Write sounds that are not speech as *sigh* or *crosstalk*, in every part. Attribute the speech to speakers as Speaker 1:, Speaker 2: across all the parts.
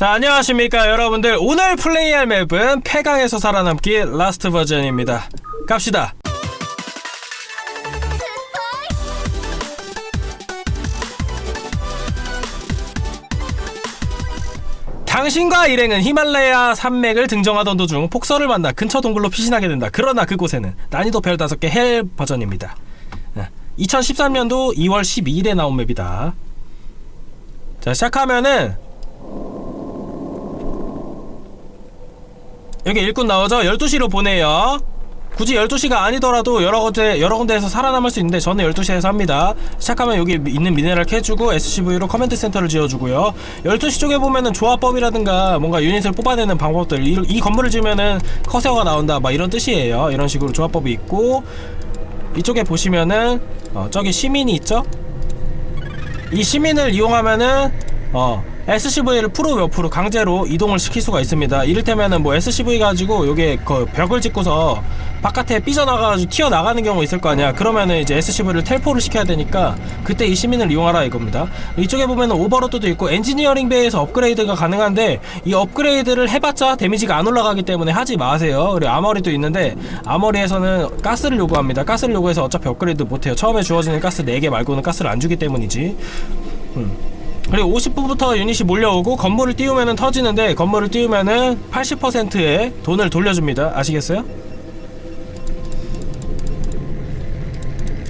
Speaker 1: 자 안녕하십니까 여러분들 오늘 플레이할 맵은 폐강에서 살아남기 라스트 버전입니다 갑시다 당신과 일행은 히말라야 산맥을 등정하던 도중 폭설을 만나 근처 동굴로 피신하게 된다. 그러나 그곳에는 난이도 별 5개 헬 버전입니다. 2013년도 2월 12일에 나온 맵이다. 자, 시작하면은 여기 일꾼 나오죠? 12시로 보내요. 굳이 12시가 아니더라도 여러 군데, 여러 군데에서 살아남을 수 있는데 저는 12시에서 합니다. 시작하면 여기 있는 미네랄 캐주고 SCV로 커맨드 센터를 지어주고요. 12시 쪽에 보면은 조합법이라든가 뭔가 유닛을 뽑아내는 방법들 이, 이 건물을 지으면은 커세어가 나온다 막 이런 뜻이에요. 이런 식으로 조합법이 있고 이쪽에 보시면은 어, 저기 시민이 있죠? 이 시민을 이용하면은 어 SCV를 프로 옆으로 강제로 이동을 시킬 수가 있습니다. 이를테면은 뭐 SCV 가지고 요게 그 벽을 짓고서 바깥에 삐져나가가지고 튀어나가는 경우 있을 거 아니야. 그러면은 이제 SCV를 텔포를 시켜야 되니까 그때 이 시민을 이용하라 이겁니다. 이쪽에 보면은 오버로드도 있고 엔지니어링 베이에서 업그레이드가 가능한데 이 업그레이드를 해봤자 데미지가 안 올라가기 때문에 하지 마세요. 그리고 아머리도 있는데 아머리에서는 가스를 요구합니다. 가스를 요구해서 어차피 업그레이드 못해요. 처음에 주어지는 가스 4개 말고는 가스를 안 주기 때문이지. 음. 그리고 50분부터 유닛이 몰려오고 건물을 띄우면은 터지는데 건물을 띄우면은 80%의 돈을 돌려줍니다. 아시겠어요?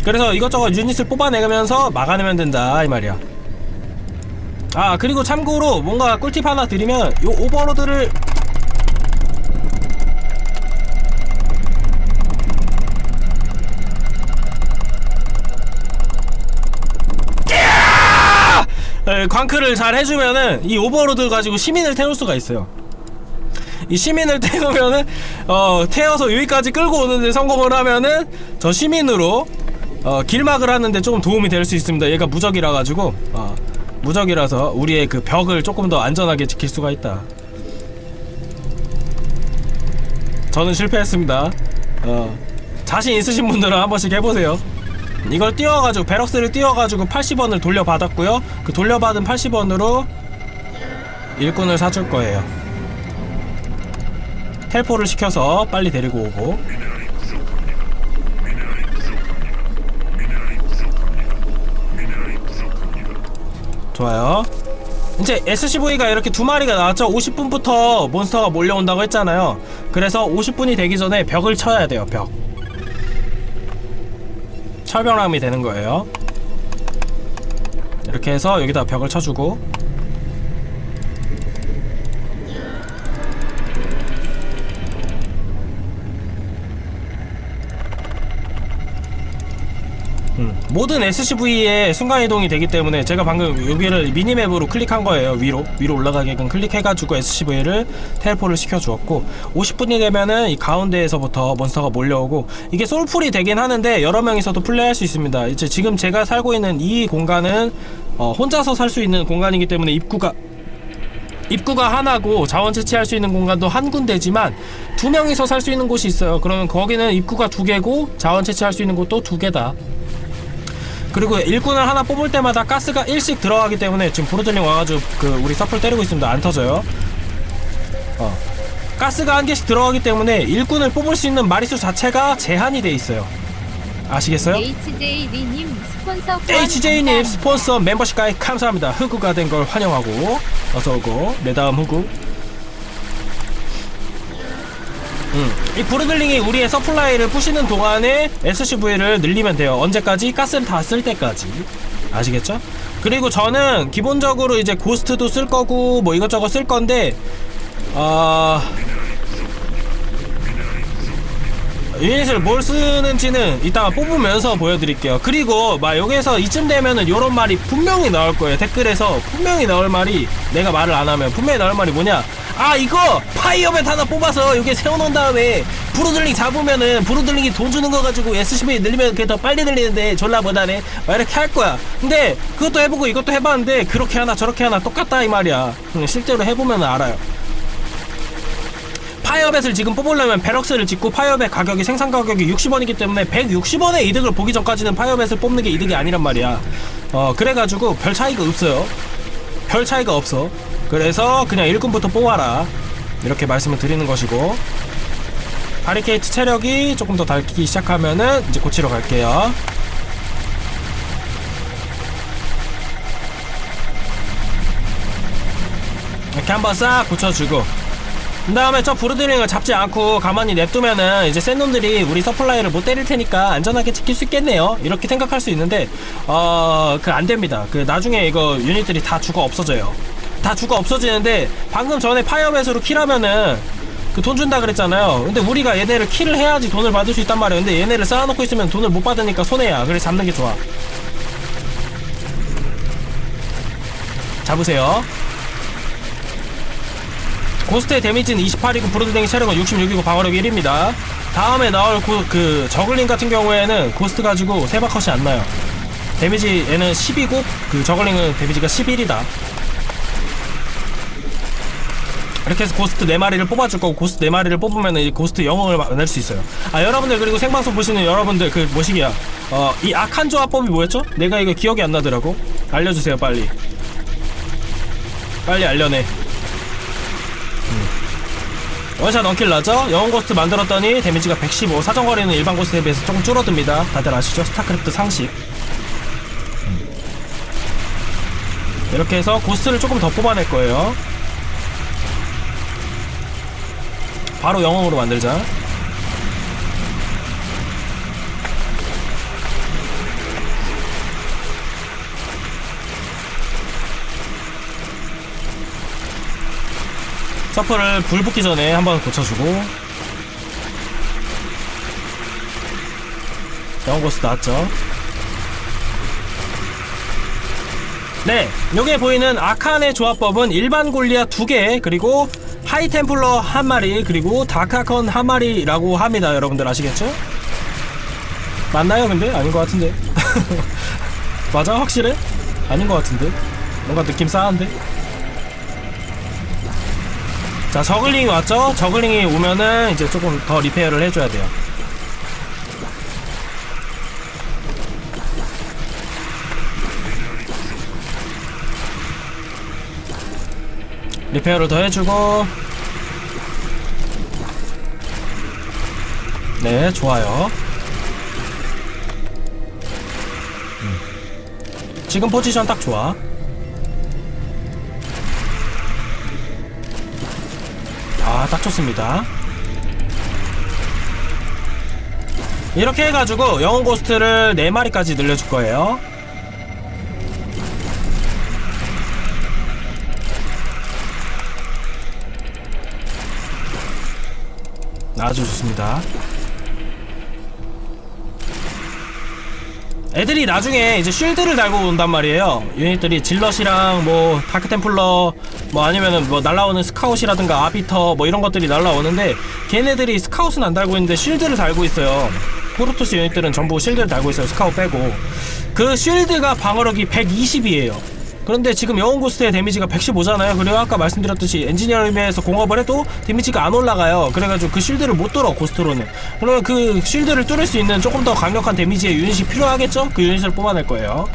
Speaker 1: 그래서 이것저것 유닛을 뽑아내면서 막아내면 된다 이 말이야. 아 그리고 참고로 뭔가 꿀팁 하나 드리면 요 오버로드를 에, 광크를 잘 해주면은 이 오버로드 가지고 시민을 태울 수가 있어요. 이 시민을 *laughs* 태우면은 어 태워서 여기까지 끌고 오는데 성공을 하면은 저 시민으로 어 길막을 하는데 조금 도움이 될 수 있습니다. 얘가 무적이라 가지고 어 무적이라서 우리의 그 벽을 조금 더 안전하게 지킬 수가 있다. 저는 실패했습니다. 어 자신 있으신 분들은 한 번씩 해보세요. 이걸 띄워가지고 베럭스를 띄워가지고 80원을 돌려받았고요. 그 돌려받은 80원으로 일꾼을 사줄 거예요. 텔포를 시켜서 빨리 데리고 오고. 좋아요. 이제 SCV가 이렇게 두 마리가 나왔죠? 50분부터 몬스터가 몰려온다고 했잖아요. 그래서 50분이 되기 전에 벽을 쳐야 돼요, 벽. 철벽람이 되는 거예요. 이렇게 해서 여기다 벽을 쳐주고 모든 SCV에 순간이동이 되기 때문에 제가 방금 여기를 미니맵으로 클릭한 거예요. 위로 위로 올라가게끔 클릭해가지고 SCV를 텔포를 시켜주었고 50분이 되면은 이 가운데에서부터 몬스터가 몰려오고 이게 솔풀이 되긴 하는데 여러 명이서도 플레이할 수 있습니다. 이제 지금 제가 살고 있는 이 공간은 어, 혼자서 살 수 있는 공간이기 때문에 입구가 입구가 하나고 자원 채취할 수 있는 공간도 한 군데지만 두 명이서 살 수 있는 곳이 있어요. 그러면 거기는 입구가 두 개고 자원 채취할 수 있는 곳도 두 개다 그리고 일꾼을 하나 뽑을 때마다 가스가 일씩 들어가기 때문에 지금 브로들링 와가지고 그 우리 서플 때리고 있습니다. 안 터져요. 어. 가스가 한 개씩 들어가기 때문에 일꾼을 뽑을 수 있는 마리수 자체가 제한이 돼 있어요. 아시겠어요?
Speaker 2: HJ님 스폰서
Speaker 1: HJ님. 스폰서 멤버십 가입 감사합니다. 흑우가 된 걸 환영하고 어서오고 내 다음 흑우 음, 이 브루들링이 우리의 서플라이를 부시는 동안에 SCV를 늘리면 돼요. 언제까지? 가스를 다 쓸 때까지. 아시겠죠? 그리고 저는 기본적으로 이제 고스트도 쓸 거고 뭐 이것저것 쓸 건데 아 유닛을 뭘 쓰는지는 이따가 뽑으면서 보여드릴게요. 그리고 막 여기에서 이쯤 되면은 요런 말이 분명히 나올 거예요. 댓글에서 분명히 나올 말이 내가 말을 안 하면 분명히 나올 말이 뭐냐? 아 이거 파이어벳 하나 뽑아서 여기에 세워놓은 다음에 브루들링 잡으면은 브루들링이 돈 주는 거 가지고 SCV 늘리면 그게 더 빨리 늘리는데 졸라 못하네. 막 이렇게 할 거야. 근데 그것도 해보고 이것도 해봤는데 그렇게 하나 저렇게 하나 똑같다 이 말이야. 응, 실제로 해보면 알아요. 파이어벳을 지금 뽑으려면 베럭스를 짓고 파이어벳 가격이 생산 가격이 60원이기 때문에 160원의 이득을 보기 전까지는 파이어벳을 뽑는 게 이득이 아니란 말이야. 어 그래가지고 별 차이가 없어요. 별 차이가 없어 그래서 그냥 일꾼부터 뽑아라. 이렇게 말씀을 드리는 것이고 바리케이트 체력이 조금 더 닳기 시작하면은 이제 고치러 갈게요. 이렇게 한번 싹 고쳐주고 그 다음에 저 브루드링을 잡지 않고 가만히 냅두면은 이제 센 놈들이 우리 서플라이를 못 때릴 테니까 안전하게 지킬 수 있겠네요. 이렇게 생각할 수 있는데 어 그 안됩니다. 그 나중에 이거 유닛들이 다 죽어 없어져요 다 죽어 없어지는데 방금 전에 파이어벳으로 킬하면은 그 돈 준다 그랬잖아요 근데 우리가 얘네를 킬을 해야지 돈을 받을 수 있단 말이에요 근데 얘네를 쌓아놓고 있으면 돈을 못 받으니까 손해야 그래서 잡는 게 좋아 잡으세요 고스트의 데미지는 28이고 브로드댕이 체력은 66이고 방어력 1입니다. 다음에 나올 고, 그 저글링 같은 경우에는 고스트 가지고 세바컷이 안 나요. 데미지 얘는 10이고 그 저글링은 데미지가 11이다. 이렇게 해서 고스트 4마리를 뽑아줄 거고 고스트 4마리를 뽑으면 이 고스트 영웅을 낼수 있어요. 아 여러분들 그리고 생방송 보시는 여러분들 그 뭐시기야 어 이 악한 조합법이 뭐였죠? 내가 이거 기억이 안 나더라고. 알려주세요 빨리. 빨리 알려내. 원샷 원킬 나죠? 영웅 고스트 만들었더니 데미지가 115 사정거리는 일반 고스트에 비해서 조금 줄어듭니다 다들 아시죠? 스타크래프트 상식 음. 이렇게 해서 고스트를 조금 더 뽑아낼 거예요 바로 영웅으로 만들자. 서프를 불 붙기 전에 한번 고쳐주고. 영고스 나왔죠? 네 여기에 보이는 아칸의 조합법은 일반 골리아 2개 그리고 하이템플러 한 마리 그리고 다크아컨 한 마리라고 합니다 여러분들 아시겠죠? 맞나요 근데? 아닌 것 같은데 *laughs* 맞아 확실해? 아닌 것 같은데 뭔가 느낌 싸한데 자 저글링이 왔죠? 저글링이 오면은 이제 조금 더 리페어를 해줘야 돼요 리페어를 더 해주고 네 좋아요 음. 지금 포지션 딱 좋아 아, 딱 좋습니다. 이렇게 해가지고 영웅 고스트를 4마리까지 늘려줄 거예요. 아주 좋습니다. 애들이 나중에 이제 쉴드를 달고 온단 말이에요. 유닛들이 질럿이랑 뭐 다크템플러 뭐 아니면은 뭐 날라오는 스카웃이라든가 아비터 뭐 이런 것들이 날라오는데 걔네들이 스카웃은 안 달고 있는데 쉴드를 달고 있어요. 프로토스 유닛들은 전부 쉴드를 달고 있어요. 스카웃 빼고 그 쉴드가 방어력이 120이에요. 그런데 지금 영웅 고스트의 데미지가 115잖아요. 그리고 아까 말씀드렸듯이 엔지니어링에서 공업을 해도 데미지가 안 올라가요. 그래가지고 그 쉴드를 못 뚫어 고스트로는. 그러면 그 쉴드를 뚫을 수 있는 조금 더 강력한 데미지의 유닛이 필요하겠죠? 그 유닛을 뽑아낼 거예요.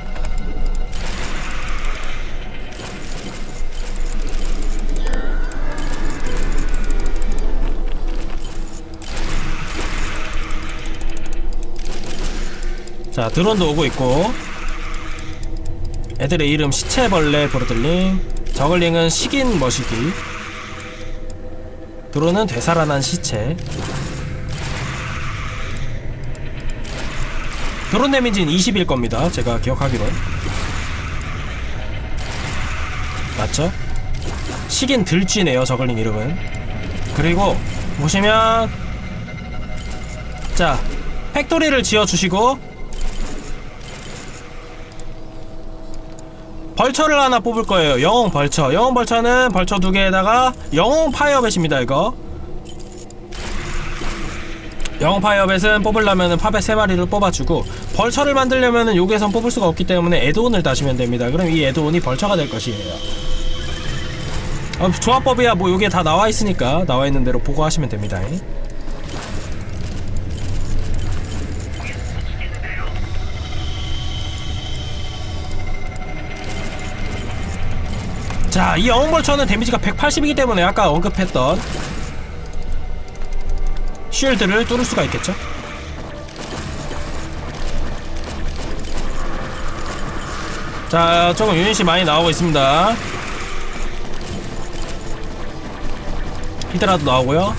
Speaker 1: 자 드론도 오고 있고 애들의 이름 시체벌레 보르들링. 저글링은 식인 머시기. 드론은 되살아난 시체. 드론 데미지는 20일 겁니다. 제가 기억하기론. 맞죠? 식인 들쥐네요 저글링 이름은. 그리고 보시면 자 팩토리를 지어주시고 벌처를 하나 뽑을 거예요. 영웅 벌처. 영웅 벌처는 벌처 두 개에다가 영웅 파이어벳입니다. 이거. 영웅 파이어벳은 뽑으려면은 파벳 세 마리를 뽑아주고 벌처를 만들려면은 여기에선 뽑을 수가 없기 때문에 에드온을 다시면 됩니다. 그럼 이 에드온이 벌처가 될 것이에요. 어, 조합법이야 뭐 요게 다 나와 있으니까 나와 있는 대로 보고 하시면 됩니다. 자, 이 영웅벌처는 데미지가 180이기 때문에 아까 언급했던 쉴드를 뚫을 수가 있겠죠? 자, 조금 유닛이 많이 나오고 있습니다. 히드라도 나오고요.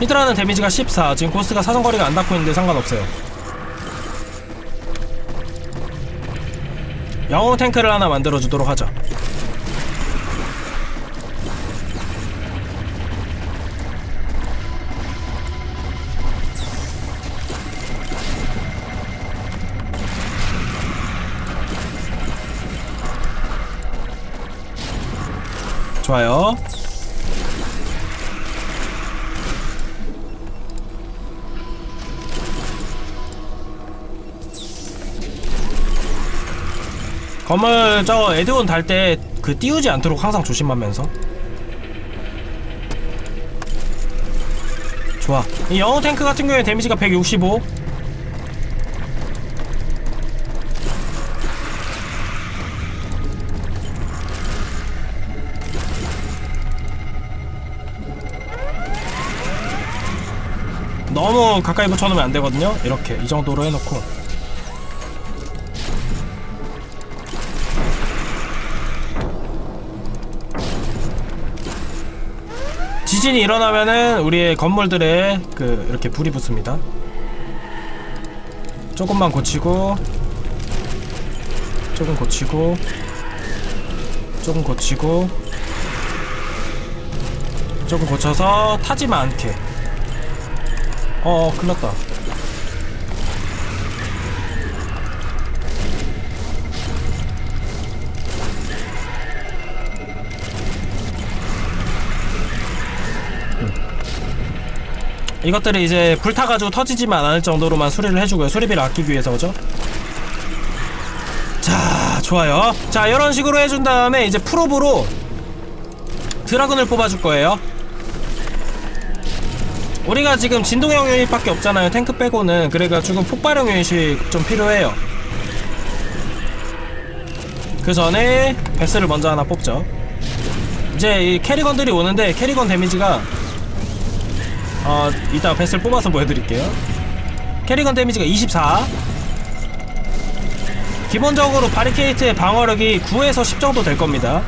Speaker 1: 히드라는 데미지가 14. 지금 고스가 사정거리가 안 닿고 있는데 상관없어요. 영웅 탱크를 하나 만들어주도록 하죠. 좋아요. 건물 저 에드온 달 때 그 띄우지 않도록 항상 조심하면서. 좋아. 이 영웅 탱크 같은 경우에 데미지가 165 너무 가까이 붙여놓으면 안 되거든요? 이렇게 이 정도로 해놓고. 지진이 일어나면은 우리의 건물들에 그 이렇게 불이 붙습니다. 조금만 고치고 조금 고치고 조금 고치고 조금 고쳐서 타지만 않게 어 큰일 났다 이것들을 이제 불타가지고 터지지만 않을 정도로만 수리를 해주고요. 수리비를 아끼기 위해서 그죠? 자, 좋아요. 자, 이런 식으로 해준 다음에 이제 프로브로 드라군을 뽑아줄 거예요. 우리가 지금 진동형 유닛밖에 없잖아요. 탱크 빼고는. 그래가지고 폭발형 유닛이 좀 필요해요. 그 전에 베스를 먼저 하나 뽑죠. 이제 이 캐리건들이 오는데 캐리건 데미지가 어, 이따 베스를 뽑아서 보여드릴게요. 캐리건 데미지가 24. 기본적으로 바리케이트의 방어력이 9에서 10 정도 될 겁니다.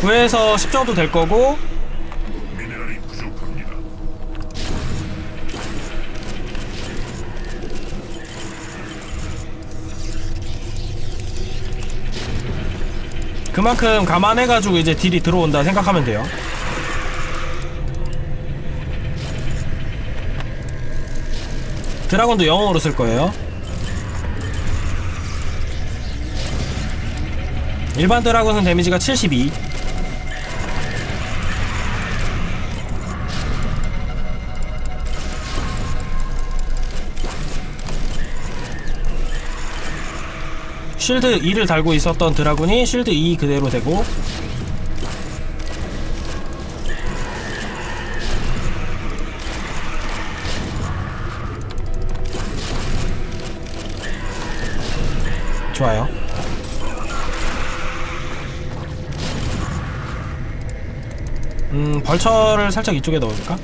Speaker 1: 구에서 10 정도 될 거고
Speaker 3: 미네랄이 부족합니다.
Speaker 1: 그만큼 감안해가지고 이제 딜이 들어온다 생각하면 돼요. 드라곤도 영웅으로 쓸 거예요. 일반 드라곤은 데미지가 72. 쉴드 2를 달고 있었던 드라군이 쉴드 2 그대로 되고 좋아요 음 벌처를 살짝 이쪽에 넣을까?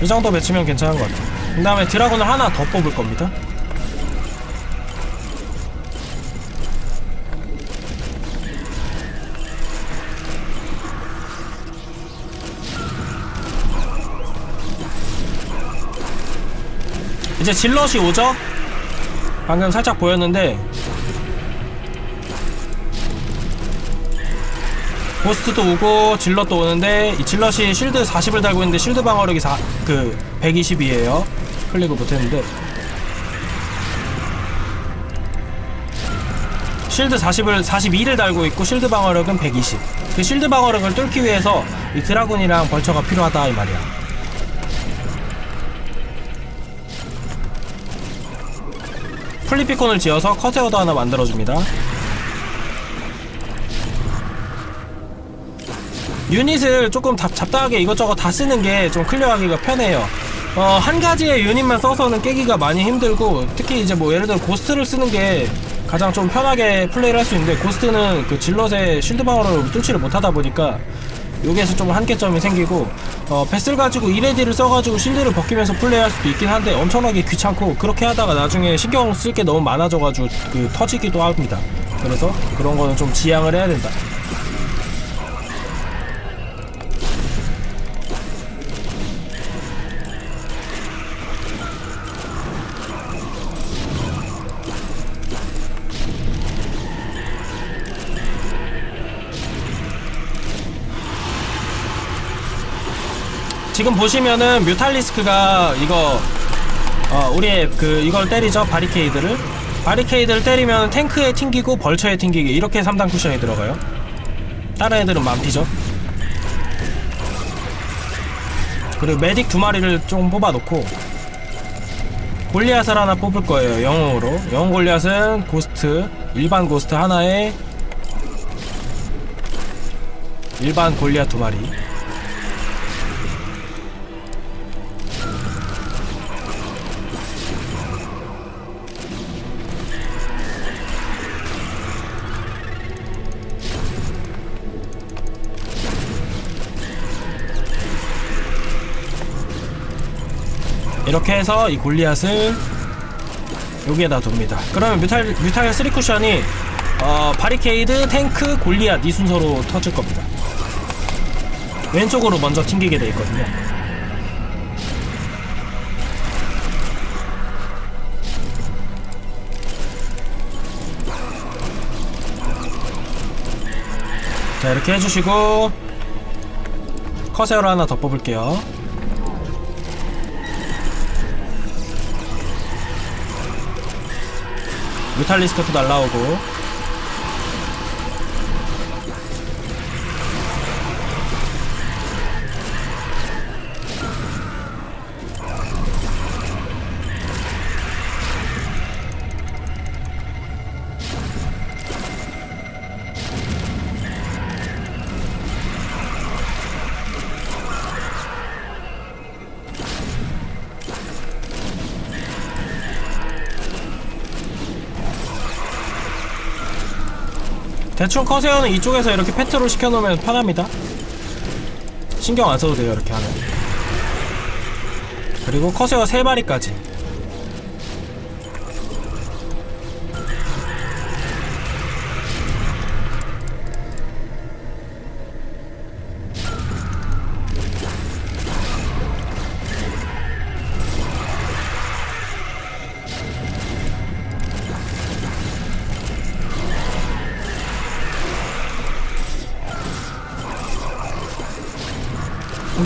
Speaker 1: 이 정도 배치면 괜찮은 것 같아. 그 다음에 드라군을 하나 더 뽑을 겁니다. 이제 질럿이 오죠? 방금 살짝 보였는데 고스트도 오고 질럿도 오는데 이 질럿이 쉴드 40을 달고 있는데 쉴드 방어력이 4, 그 120이에요. 클릭을 못했는데. 쉴드 40을 42를 달고 있고 쉴드 방어력은 120그 쉴드 방어력을 뚫기 위해서 이 드라군이랑 벌처가 필요하다 이 말이야. 플리피콘을 지어서 커세어도 하나 만들어줍니다 유닛을 조금 잡, 잡다하게 이것저것 다 쓰는 게 좀 클리어하기가 편해요. 어, 한 가지의 유닛만 써서는 깨기가 많이 힘들고 특히 이제 뭐 예를 들어 고스트를 쓰는 게 가장 좀 편하게 플레이를 할 수 있는데 고스트는 그 질럿의 쉴드 방어를 뚫지를 못하다 보니까 여기에서 좀 한계점이 생기고 어, 베슬 가지고 이레디를 써가지고 실드를 벗기면서 플레이할 수도 있긴 한데 엄청나게 귀찮고 그렇게 하다가 나중에 신경 쓸 게 너무 많아져가지고 그 터지기도 합니다. 그래서 그런 거는 좀 지양을 해야 된다. 지금 보시면은 뮤탈리스크가 이거 어 우리의 그 이걸 때리죠 바리케이드를. 바리케이드를 때리면 탱크에 튕기고 벌처에 튕기기 이렇게 3단 쿠션이 들어가요. 다른 애들은 만피죠. 그리고 메딕 두 마리를 좀 뽑아놓고 골리앗을 하나 뽑을 거예요 영웅으로. 영웅 골리앗은 고스트 일반 고스트 하나에 일반 골리앗 두 마리 이렇게 해서 이 골리앗을 여기에다 둡니다. 그러면 뮤탈 뮤탈 3 쿠션이 어, 바리케이드, 탱크, 골리앗 이 순서로 터질 겁니다. 왼쪽으로 먼저 튕기게 돼 있거든요. 자 이렇게 해주시고 커세어를 하나 더 뽑을게요. 뮤탈리스크도 날라오고 대충 커세어는 이쪽에서 이렇게 페트롤 시켜놓으면 편합니다. 신경 안 써도 돼요 이렇게 하면. 그리고 커세어 3마리까지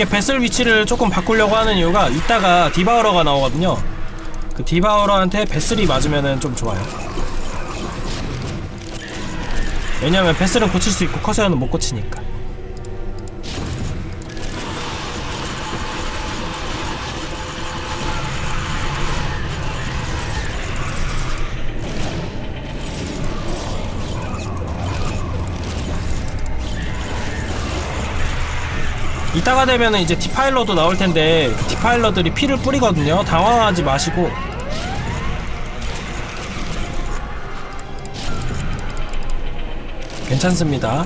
Speaker 1: 이게 베슬 위치를 조금 바꾸려고 하는 이유가 이따가 디바우러가 나오거든요. 그 디바우러한테 베슬이 맞으면은 좀 좋아요. 왜냐면 베슬은 고칠 수 있고 커세어는 못 고치니까. 이따가 되면은 이제 디파일러도 나올 텐데 그 디파일러들이 피를 뿌리거든요. 당황하지 마시고 괜찮습니다.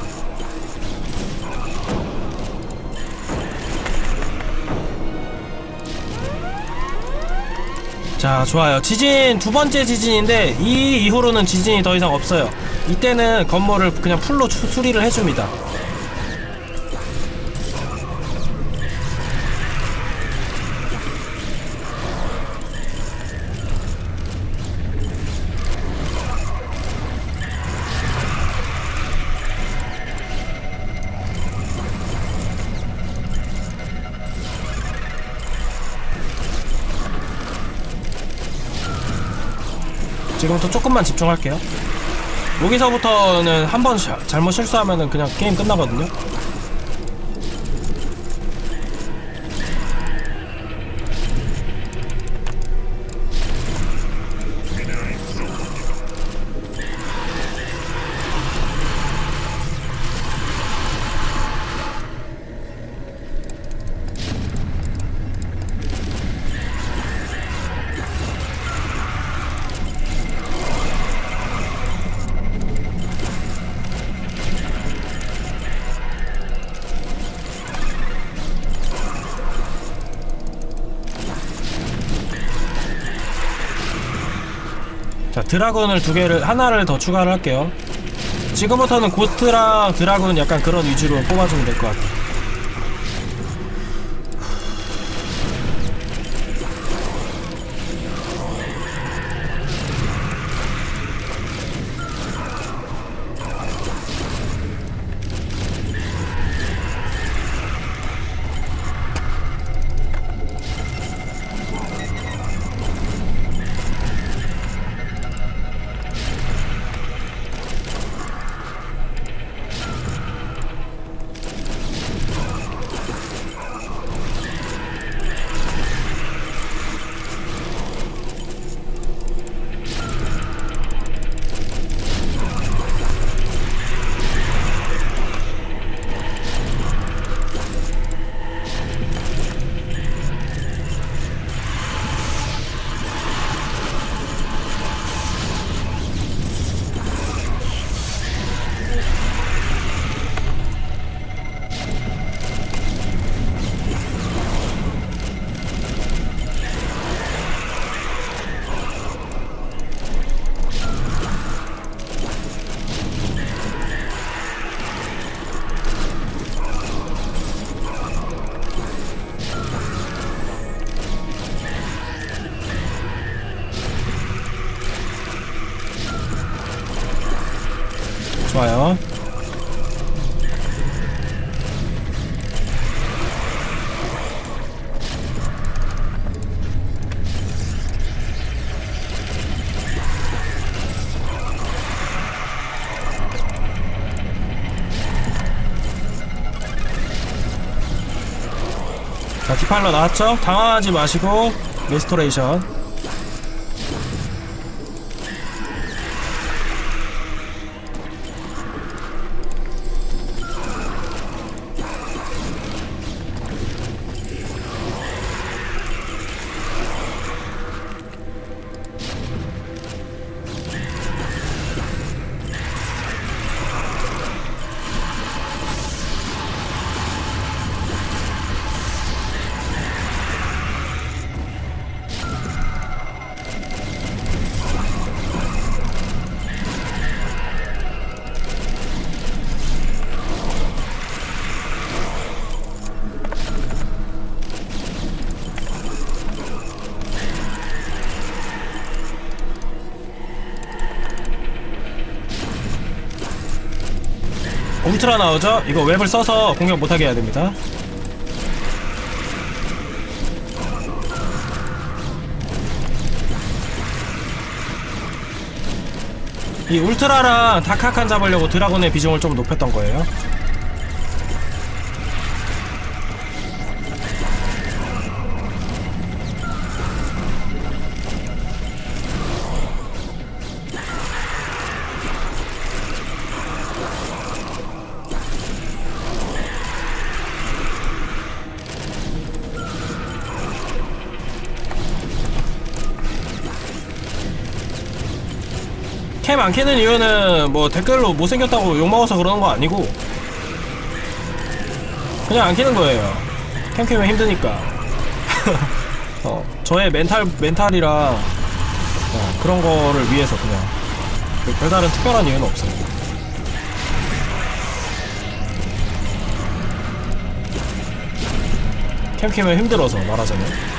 Speaker 1: 자, 좋아요. 지진 두 번째 지진인데 이 이후로는 지진이 더 이상 없어요. 이때는 건물을 그냥 풀로 추- 수리를 해줍니다. 지금부터 조금만 집중할게요. 여기서부터는 한 번 잘못 실수하면은 그냥 게임 끝나거든요. 드라군을 두 개를 하나를 더 추가를 할게요. 지금부터는 고스트랑 드라군 약간 그런 위주로 뽑아주면 될 것 같아 좋아요 자 디팔러 나왔죠? 당황하지 마시고 리스토레이션 울트라 나오죠? 이거 웹을 써서 공격 못하게 해야 됩니다 이 울트라랑 다카칸 잡으려고 드라곤의 비중을 좀 높였던 거예요 안 캐는 이유는 뭐 댓글로 못생겼다고 욕먹어서 그러는 거 아니고 그냥 안 캐는 거예요. 캠 캐면 힘드니까. *laughs* 어, 저의 멘탈 멘탈이랑 어, 그런 거를 위해서 그냥 그 별다른 특별한 이유는 없어요 캠 캐면 힘들어서 말하자면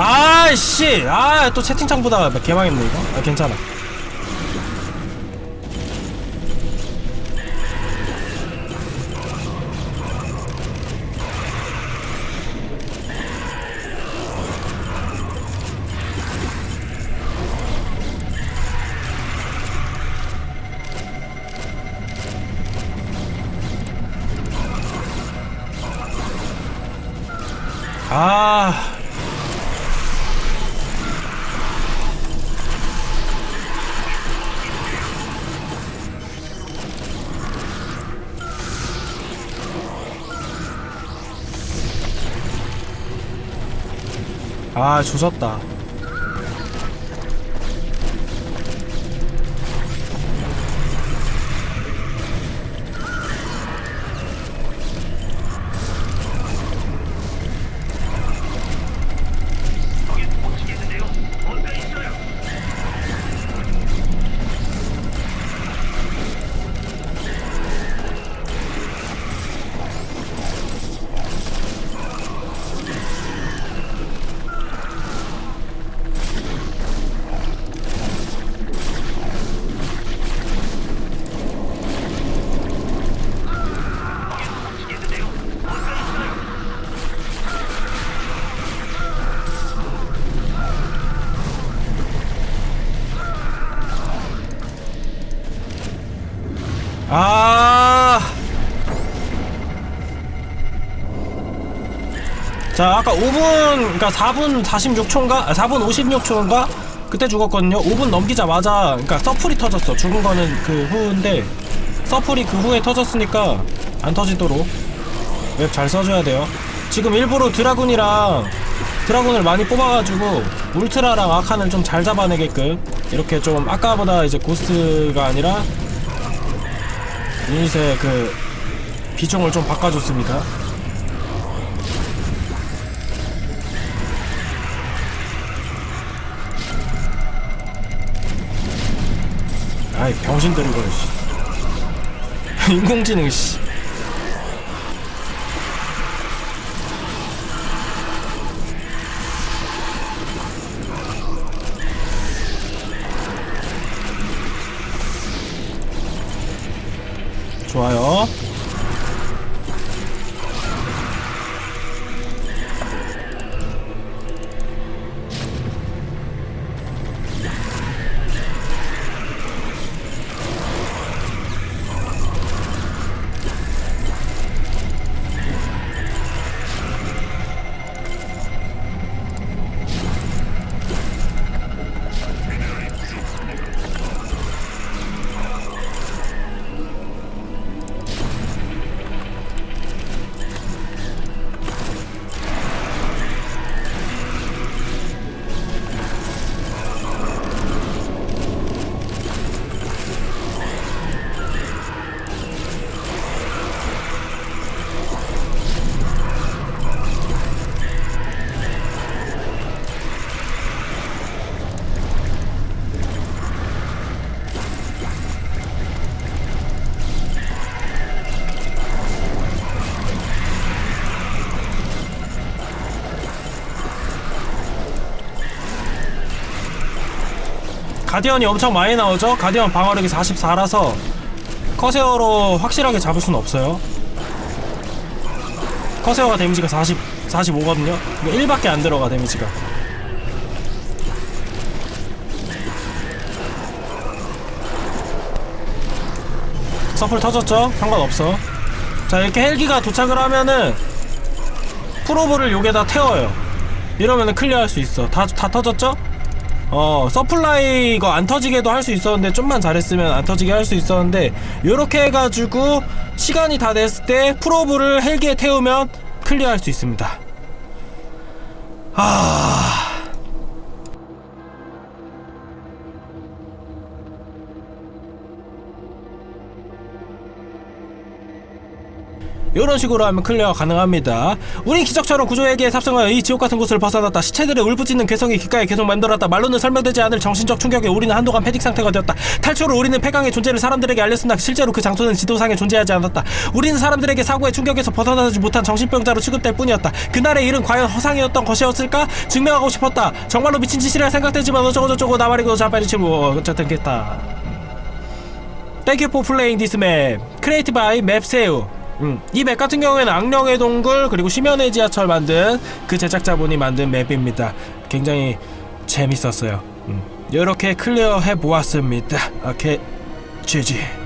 Speaker 1: 아씨. 아 또 채팅창보다 개망했네 이거. 아 괜찮아 아 아 조졌다 자, 아까 5분, 그러니까 4분 46초인가? 아, 4분 56초인가? 그때 죽었거든요. 5분 넘기자마자, 그러니까 서플이 터졌어. 죽은 거는 그 후인데, 서플이 그 후에 터졌으니까 안 터지도록 웹 잘 써줘야 돼요. 지금 일부러 드라군이랑 드라군을 많이 뽑아가지고 울트라랑 아칸을 좀 잘 잡아내게끔 이렇게 좀 아까보다 이제 고스트가 아니라 유닛의 그 비중을 좀 바꿔줬습니다. 아이 병신들 이거 씨. *laughs* 인공지능 씨. 좋아요. 가디언이 엄청 많이 나오죠? 가디언 방어력이 44라서 커세어로 확실하게 잡을 수는 없어요. 커세어가 데미지가 40, 45거든요. 1밖에 안 들어가 데미지가. 서플 터졌죠? 상관없어. 자 이렇게 헬기가 도착을 하면은 프로브를 여기에다 태워요. 이러면은 클리어할 수 있어. 다, 다 터졌죠? 어 서플라이 이거 안 터지게도 할 수 있었는데 좀만 잘했으면 안 터지게 할 수 있었는데 요렇게 해가지고 시간이 다 됐을 때 프로브를 헬기에 태우면 클리어할 수 있습니다. 아 이런 식으로 하면 클리어 가능합니다. 우린 기적처럼 구조에게 탑승하여 이 지옥 같은 곳을 벗어났다. 시체들의 울부짖는 괴성이 귓가에 계속 맴돌았다. 말로는 설명되지 않을 정신적 충격에 우리는 한동안 패닉 상태가 되었다. 탈출 후 우리는 폐강의 존재를 사람들에게 알렸으나 실제로 그 장소는 지도상에 존재하지 않았다. 우리는 사람들에게 사고의 충격에서 벗어나지 못한 정신병자로 취급될 뿐이었다. 그날의 일은 과연 허상이었던 것이었을까? 증명하고 싶었다. 정말로 미친 짓이라 생각되지만 어쩌고저쩌고 나발이고 자빠리치고 어쨌든 겠다. Thank you for playing this map. Created by 맵세우. 음, 이 맵 같은 경우에는 악령의 동굴 그리고 심연의 지하철 만든 그 제작자분이 만든 맵입니다. 굉장히 재밌었어요. 음, 이렇게 클리어 해 보았습니다. 오케이, GG.